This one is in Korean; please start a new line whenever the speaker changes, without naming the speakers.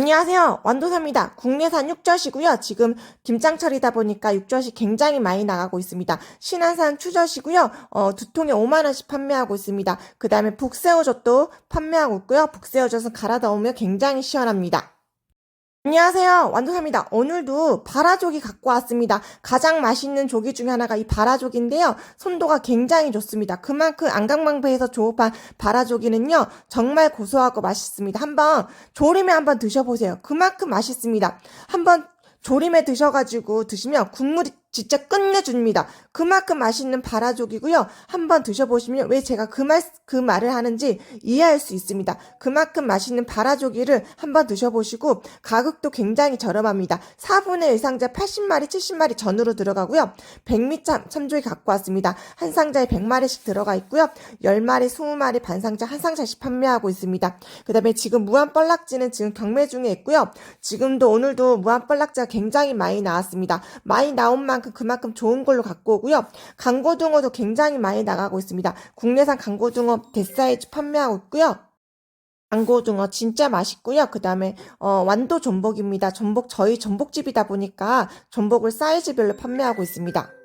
안녕하세요. 완도사입니다. 국내산 육젓이고요. 지금 김장철이다 보니까 육젓이 굉장히 많이 나가고 있습니다. 신안산 추젓이고요. 어, 두 통에 5만 원씩 판매하고 있습니다. 그 다음에 북새우젓도 판매하고 있고요. 북새우젓은 갈아 넣으면 굉장히 시원합니다. 안녕하세요. 완도사입니다. 오늘도 바라조기 갖고 왔습니다. 가장 맛있는 조기 중에 하나가 이 바라조기인데요. 손도가 굉장히 좋습니다. 그만큼 안강망배에서 조업한 바라조기는요. 정말 고소하고 맛있습니다. 한번 조림에 한번 드셔보세요. 그만큼 맛있습니다. 한번 조림에 드셔가지고 드시면 국물이 진짜 끝내줍니다. 그만큼 맛있는 바라족이고요. 한번 드셔보시면 왜 제가 그 말, 그 말을 하는지 이해할 수 있습니다. 그만큼 맛있는 바라조기를 한번 드셔보시고 가격도 굉장히 저렴합니다. 4분의 1 상자 80마리, 70마리 전으로 들어가고요. 100미 참, 참조기 갖고 왔습니다. 한 상자에 100마리씩 들어가 있고요. 10마리, 20마리 반 상자, 한 상자씩 판매하고 있습니다. 그 다음에 지금 무한 뻘락지는 지금 경매 중에 있고요. 지금도 오늘도 무한 뻘락지가 굉장히 많이 나왔습니다. 많이 나온 만큼 그만큼 좋은 걸로 갖고 오고요. 강고등어도 굉장히 많이 나가고 있습니다. 국내산 강고등어 대사이즈 판매하고 있고요. 강고등어 진짜 맛있고요. 그 다음에 어, 완도 전복입니다. 전복 저희 전복집이다 보니까 전복을 사이즈별로 판매하고 있습니다.